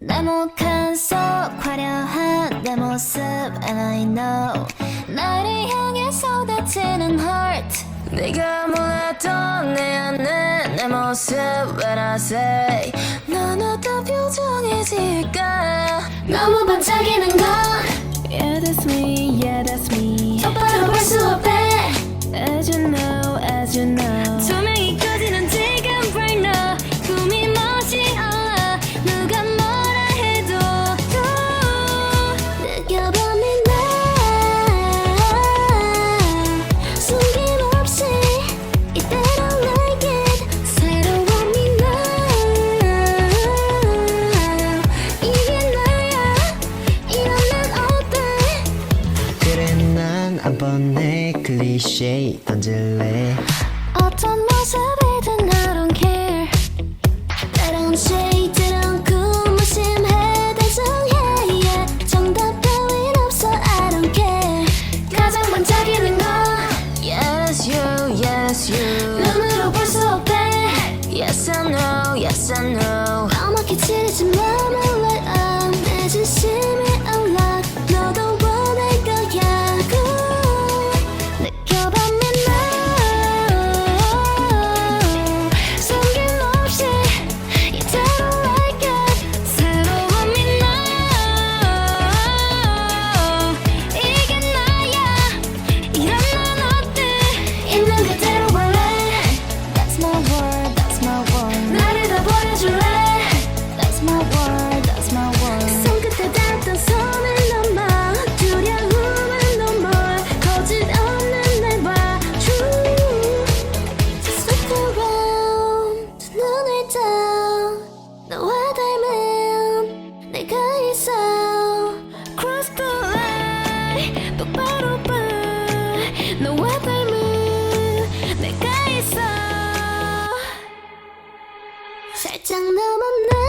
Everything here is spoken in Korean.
네모칸 속 화려한 내 모습 And I know 나를 향해 쏟아지는 heart. 네가 몰랐던 내 안에 내 모습 When I say 넌 어떤 표정이 질까? 너무 반짝이는 번내 클리셰 던질래 어떤 모습이든 I don't care 때론 shade 때론 구무심해 단순해 yeah. 정답 따윈 없어 I don't care 가장 반짝이는 건 Yes you yes you 눈으로 볼 수 없대 Yes I know yes I know 까맣게 칠해진 맘 살짝 넘었나